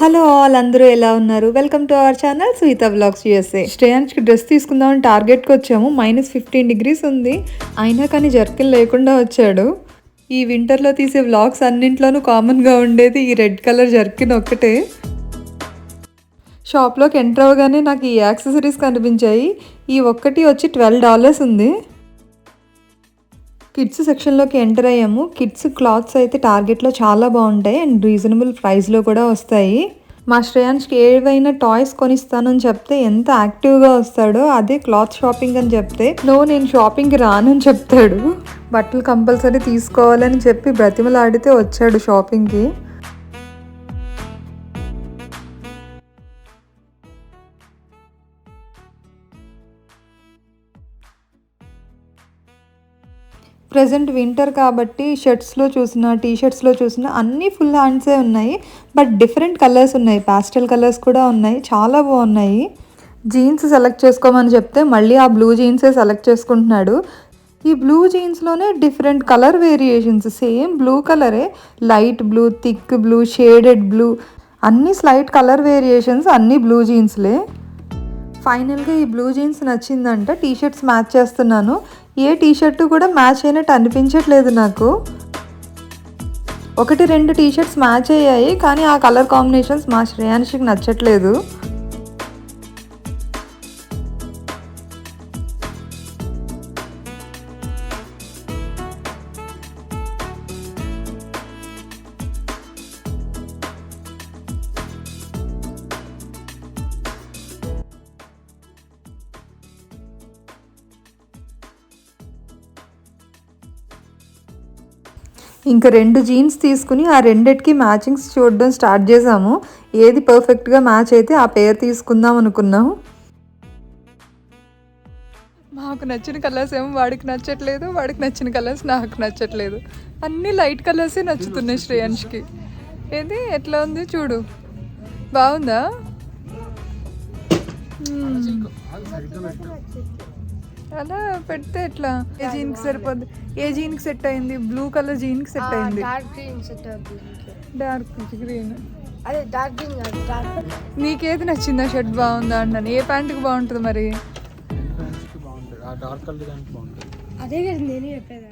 Hello all అందరూ ఎలా ఉన్నారు? Welcome to our channel Suhita blogs USA శ్రేయాన్స్కి dress తీసుకుందామని టార్గెట్కి వచ్చాము. మైనస్ ఫిఫ్టీన్ డిగ్రీస్ ఉంది. అయినా కానీ జర్కిన్ లేకుండా వచ్చాడు. ఈ వింటర్లో తీసే వ్లాగ్స్ అన్నింట్లోనూ కామన్గా ఉండేది ఈ రెడ్ కలర్ జర్కిన్ ఒక్కటే. షాప్లోకి ఎంటర్ అవ్వగానే నాకు ఈ యాక్సెసరీస్ కనిపించాయి. ఈ ఒక్కటి వచ్చి ట్వెల్వ్ డాలర్స్ ఉంది. కిడ్స్ సెక్షన్లోకి ఎంటర్ అయ్యాము. కిడ్స్ క్లాత్స్ అయితే టార్గెట్లో చాలా బాగుంటాయి అండ్ రీజనబుల్ ప్రైస్లో కూడా వస్తాయి. మా శ్రేయాన్స్కి ఏవైనా టాయ్స్ కొనిస్తానని చెప్తే ఎంత యాక్టివ్గా వస్తాడో అదే క్లాత్ షాపింగ్ అని చెప్తే నో నేను షాపింగ్కి రానని చెప్తాడు. బట్టలు కంపల్సరీ తీసుకోవాలని చెప్పి బ్రతిమలాడితే వచ్చాడు షాపింగ్కి. ప్రజెంట్ వింటర్ కాబట్టి షర్ట్స్లో చూసిన టీ షర్ట్స్లో చూసిన అన్నీ ఫుల్ హ్యాండ్సే ఉన్నాయి. బట్ డిఫరెంట్ కలర్స్ ఉన్నాయి. పాస్టల్ కలర్స్ కూడా ఉన్నాయి. చాలా బాగున్నాయి. జీన్స్ సెలెక్ట్ చేసుకోమని చెప్తే మళ్ళీ ఆ బ్లూ జీన్సే సెలెక్ట్ చేసుకుంటున్నాడు. ఈ blue జీన్స్లోనే different colour variations. Same blue కలరే. Light blue thick blue shaded blue అన్ని స్లైట్ కలర్ వేరియేషన్స్ అన్ని బ్లూ జీన్స్లే. ఫైనల్గా ఈ బ్లూ జీన్స్ నచ్చిందంట. టీ షర్ట్స్ మ్యాచ్ చేస్తున్నాను. ఏ టీషర్ట్ కూడా మ్యాచ్ అయినట్టు అనిపించట్లేదు నాకు. ఒకటి రెండు టీ షర్ట్స్ మ్యాచ్ అయ్యాయి కానీ ఆ కలర్ కాంబినేషన్స్ మా శ్రేయాన్షికి నచ్చట్లేదు. ఇంకా రెండు జీన్స్ తీసుకుని ఆ రెండిటికి మ్యాచింగ్స్ చూడడం స్టార్ట్ చేసాము ఏది పర్ఫెక్ట్గా మ్యాచ్ అయితే ఆ పేరు తీసుకుందాం అనుకున్నాం మాకు నచ్చిన కలర్స్ ఏమో వాడికి నచ్చట్లేదు వాడికి నచ్చిన కలర్స్ నాకు నచ్చట్లేదు. అన్ని లైట్ కలర్సే నచ్చుతున్నాయి శ్రేయాన్ష్కి. ఏది? ఎట్లా ఉంది? చూడు. బాగుందా. అలా పెడితే ఎట్లా? ఏ జీన్కి సరిపోద్ది? ఏ జీన్కి సెట్ అయింది? బ్లూ కలర్ జీన్కి సెట్ అయింది. Dark green set dark green. అదే డార్క్ గ్రీన్ డార్క్ నీకేది నచ్చిందా? షర్ట్ బాగుందా అన్నాను. ఏ ప్యాంట్కి బాగుంటుంది మరి? డార్క్ కలర్ అదే కదా నేను చెప్పేది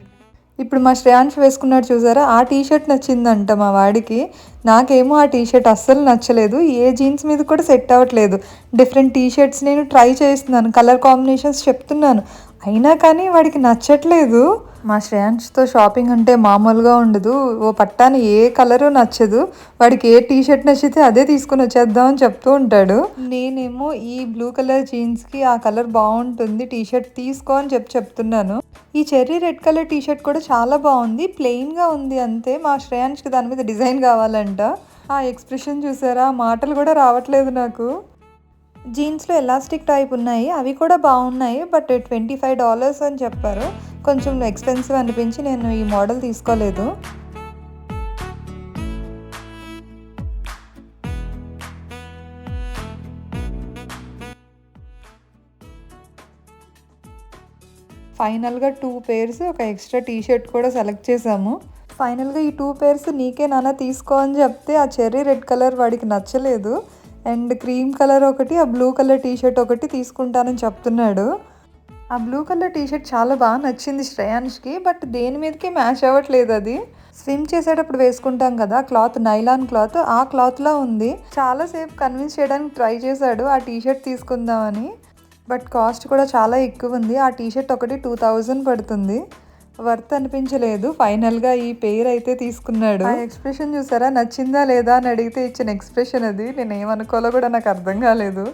ఇప్పుడు మా శ్రేయాంశ్ వేసుకున్నాడు చూసారా? ఆ టీ షర్ట్ నచ్చిందంట మా వాడికి. నాకేమో ఆ టీ షర్ట్ అస్సలు నచ్చలేదు. ఏ జీన్స్ మీద కూడా సెట్ అవ్వట్లేదు. డిఫరెంట్ టీషర్ట్స్ నేను ట్రై చేస్తున్నాను. కలర్ కాంబినేషన్స్ చెప్తున్నాను. అయినా కానీ వాడికి నచ్చట్లేదు. మా శ్రేయాంష్తో షాపింగ్ అంటే మామూలుగా ఉండదు. ఓ పట్టాని ఏ కలరు నచ్చదు. వాడికి ఏ టీ షర్ట్ నచ్చితే అదే తీసుకుని వచ్చేద్దాం అని చెప్తూ ఉంటాడు. నేనేమో ఈ బ్లూ కలర్ జీన్స్కి ఆ కలర్ బాగుంటుంది టీ షర్ట్ తీసుకో అని చెప్పి చెప్తున్నాను. ఈ cherry red colour T shirt కూడా చాలా బాగుంది. ప్లెయిన్గా ఉంది అంతే. మా శ్రేయాన్ష్కి దాని మీద డిజైన్ కావాలంట. ఆ ఎక్స్ప్రెషన్ చూసారా? ఆ మాటలు కూడా రావట్లేదు నాకు. జీన్స్లో ఎలాస్టిక్ టైప్ ఉన్నాయి. అవి కూడా బాగున్నాయి. బట్ ట్వంటీ ఫైవ్ డాలర్స్ అని చెప్పారు. కొంచెం ఎక్స్పెన్సివ్ అనిపించి నేను ఈ మోడల్ తీసుకోలేదు. ఫైనల్గా టూ పేర్స్ ఒక ఎక్స్ట్రా టీషర్ట్ కూడా సెలెక్ట్ చేసాము ఫైనల్గా ఈ టూ పేర్స్ నీకే నాన్న తీసుకో అని చెప్తే ఆ చెర్రీ రెడ్ కలర్ వాడికి నచ్చలేదు. అండ్ క్రీమ్ కలర్ ఒకటి ఆ బ్లూ కలర్ టీషర్ట్ ఒకటి తీసుకుంటానని చెప్తున్నాడు. ఆ బ్లూ కలర్ టీషర్ట్ చాలా బాగా నచ్చింది శ్రేయాన్ష్కి బట్ దేని మీదకి మ్యాచ్ అవ్వట్లేదు అది. స్విమ్ చేసేటప్పుడు వేసుకుంటాం కదా క్లాత్ నైలాన్ క్లాత్ ఆ క్లాత్లా ఉంది. చాలాసేపు కన్విన్స్ చేయడానికి ట్రై చేశాడు ఆ టీ షర్ట్ తీసుకుందామని బట్ కాస్ట్ కూడా చాలా ఎక్కువ ఉంది. ఆ టీషర్ట్ ఒకటి టూ థౌజండ్ పడుతుంది. వర్త్ అనిపించలేదు. ఫైనల్గా ఈ పేరు అయితే తీసుకున్నాడు. ఆ ఎక్స్ప్రెషన్ చూసారా? నచ్చిందా లేదా అని అడిగితే ఇచ్చిన ఎక్స్ప్రెషన్ అది. నేను ఏమనుకోవాలో కూడా నాకు అర్థం కాలేదు.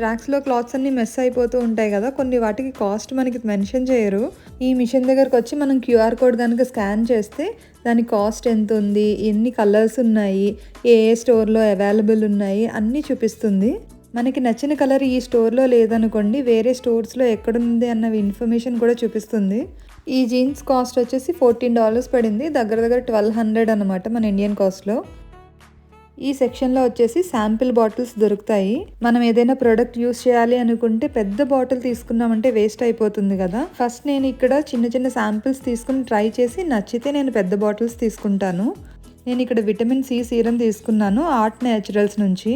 ర్యాక్స్లో క్లాత్స్ అన్ని మెస్ అయిపోతూ ఉంటాయి కదా కొన్ని వాటికి కాస్ట్ మనకి మెన్షన్ చేయరు. ఈ మిషన్ దగ్గరకు వచ్చి మనం క్యూఆర్ కోడ్ కనుక స్కాన్ చేస్తే దాని కాస్ట్ ఎంత ఉంది ఎన్ని కలర్స్ ఉన్నాయి ఏ ఏ స్టోర్లో అవైలబుల్ ఉన్నాయి అన్నీ చూపిస్తుంది. మనకి నచ్చిన కలర్ ఈ స్టోర్లో లేదనుకోండి వేరే స్టోర్స్లో ఎక్కడుంది అన్న ఇన్ఫర్మేషన్ కూడా చూపిస్తుంది. ఈ జీన్స్ కాస్ట్ వచ్చేసి ఫోర్టీన్ డాలర్స్ పడింది దగ్గర దగ్గర ట్వెల్వ్ హండ్రెడ్ అనమాట మన ఇండియన్ కాస్ట్లో ఈ సెక్షన్లో వచ్చేసి శాంపిల్ బాటిల్స్ దొరుకుతాయి. మనం ఏదైనా ప్రోడక్ట్ యూస్ చేయాలి అనుకుంటే పెద్ద బాటిల్ తీసుకున్నామంటే వేస్ట్ అయిపోతుంది కదా. ఫస్ట్ నేను ఇక్కడ చిన్న చిన్న శాంపిల్స్ తీసుకుని ట్రై చేసి నచ్చితే నేను పెద్ద బాటిల్స్ తీసుకుంటాను. నేను ఇక్కడ విటమిన్ సి సీరం తీసుకున్నాను ఆర్ట్ న్యాచురల్స్ నుంచి.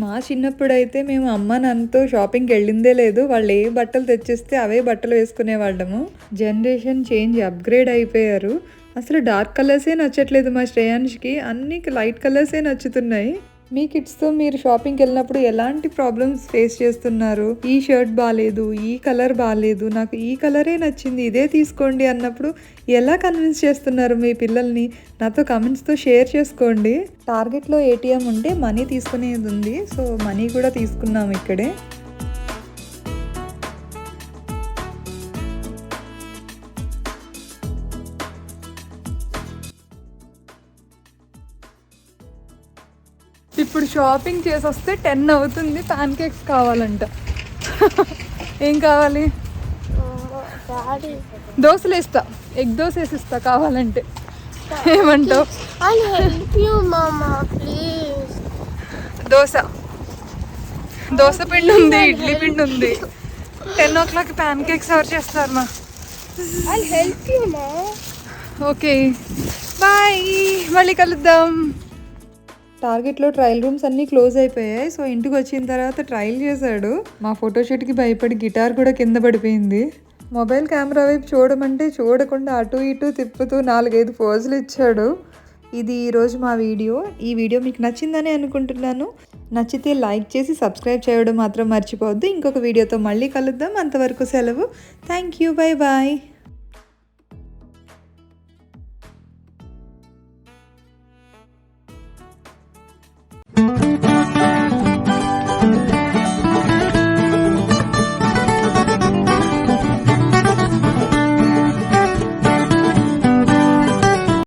మా చిన్నప్పుడు అయితే మేము అమ్మ నాన్నతో షాపింగ్కి వెళ్ళిందే లేదు. వాళ్ళు ఏ బట్టలు తెచ్చిస్తే అవే బట్టలు వేసుకునే వాళ్ళము జనరేషన్ చేంజ్ అప్గ్రేడ్ అయిపోయారు. అసలు డార్క్ కలర్సే నచ్చట్లేదు మా శ్రేయాన్ష్కి. అన్ని లైట్ కలర్సే నచ్చుతున్నాయి. మీ కిడ్స్తో మీరు షాపింగ్కి వెళ్ళినప్పుడు ఎలాంటి ప్రాబ్లమ్స్ ఫేస్ చేస్తున్నారు? ఈ షర్ట్ బాగాలేదు ఈ కలర్ బాగాలేదు నాకు ఈ కలరే నచ్చింది ఇదే తీసుకోండి అన్నప్పుడు ఎలా కన్విన్స్ చేస్తున్నారు మీ పిల్లల్ని? నాతో కమెంట్స్తో షేర్ చేసుకోండి. టార్గెట్లో ఏటీఎం ఉంటే మనీ తీసుకునేది ఉంది. సో మనీ కూడా తీసుకున్నాం ఇక్కడే. ఇప్పుడు షాపింగ్ చేసి వస్తే టెన్ అవుతుంది ప్యాన్ కేక్స్ కావాలంట. ఏం కావాలి? దోశలు వేస్తా ఎగ్ దోశ వేసిస్తా కావాలంటే. ఏమంటావు? దోశ. దోశ పిండి ఉంది ఇడ్లీ పిండి ఉంది ten o'clock pancakes serve చేస్తారు మా. ఐ హెల్ప్ యూ మా. ఓకే. బాయ్. మళ్ళీ కలుద్దాం. టార్గెట్లో ట్రయల్ రూమ్స్ అన్నీ క్లోజ్ అయిపోయాయి. సో ఇంటికి వచ్చిన తర్వాత ట్రయల్ చేశాడు. మా ఫోటోషూట్కి భయపడి గిటార్ కూడా కింద పడిపోయింది. మొబైల్ కెమెరా వైపు చూడమంటే చూడకుండా అటు ఇటు తిప్పుతూ నాలుగైదు పోజులు ఇచ్చాడు. ఇది ఈరోజు మా వీడియో. ఈ వీడియో మీకు నచ్చిందని అనుకుంటున్నాను. నచ్చితే లైక్ చేసి సబ్స్క్రైబ్ చేయడం మాత్రం మర్చిపోవద్దు. ఇంకొక వీడియోతో మళ్ళీ కలుద్దాం. అంతవరకు సెలవు. Thank you. Bye bye.